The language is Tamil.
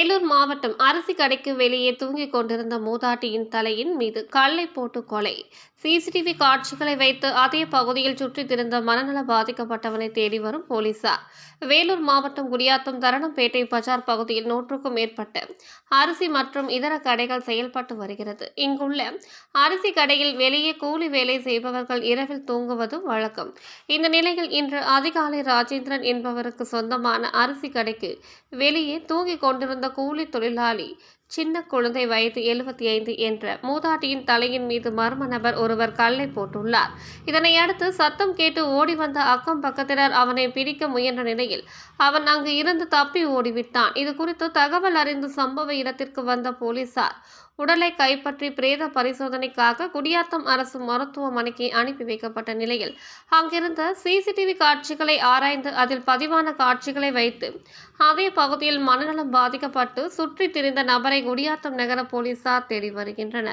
வேலூர் மாவட்டம் அரிசி கடைக்கு வெளியே தூங்கிக் கொண்டிருந்த மூதாட்டியின் தலையின் மீது கல்லை போட்டு கொலை. சிசிடிவி காட்சிகளை வைத்து அதே பகுதியில் சுற்றித் திரிந்த மனநல பாதிக்கப்பட்டவனை தேடி வரும் போலீசார். வேலூர் மாவட்டம் குடியாத்தம் தரணம்பேட்டை பஜார் பகுதியில் நூற்றுக்கும் மேற்பட்ட அரிசி மற்றும் இதர கடைகள் செயல்பட்டு வருகிறது. இங்குள்ள அரிசி கடையில் வெளியே கூலி வேலை செய்பவர்கள் இரவில் தூங்குவது வழக்கம். இந்த நிலையில் இன்று அதிகாலை ராஜேந்திரன் என்பவருக்கு சொந்தமான அரிசி கடைக்கு வெளியே தூங்கிக் கொண்டிருந்த கூலி தொழிலாளி சின்ன குழந்தை வயது எழுபத்தி ஐந்து என்ற மூதாட்டியின் தலையின் மீது மர்ம நபர் ஒருவர் கல்லை போட்டுள்ளார். இதனை அடுத்து சத்தம் கேட்டு ஓடி வந்த அக்கம் பக்கத்தினர் அவனை பிடிக்க முயன்ற நிலையில் அவன் அங்கு இருந்து தப்பி ஓடிவிட்டான். இது குறித்து தகவல் அறிந்து சம்பவ இடத்திற்கு வந்த போலீசார் உடலை கைப்பற்றி பிரேத பரிசோதனைக்காக குடியாத்தம் அரசு மருத்துவமனைக்கு அனுப்பி வைக்கப்பட்ட நிலையில் அங்கிருந்த சிசிடிவி காட்சிகளை ஆராய்ந்து அதில் பதிவான காட்சிகளை வைத்து அதே பகுதியில் மனநலம் பாதிக்கப்பட்டு சுற்றித் திரிந்த நபரை குடியாத்தம் நகர போலீசார் தேடி வருகின்றனர்.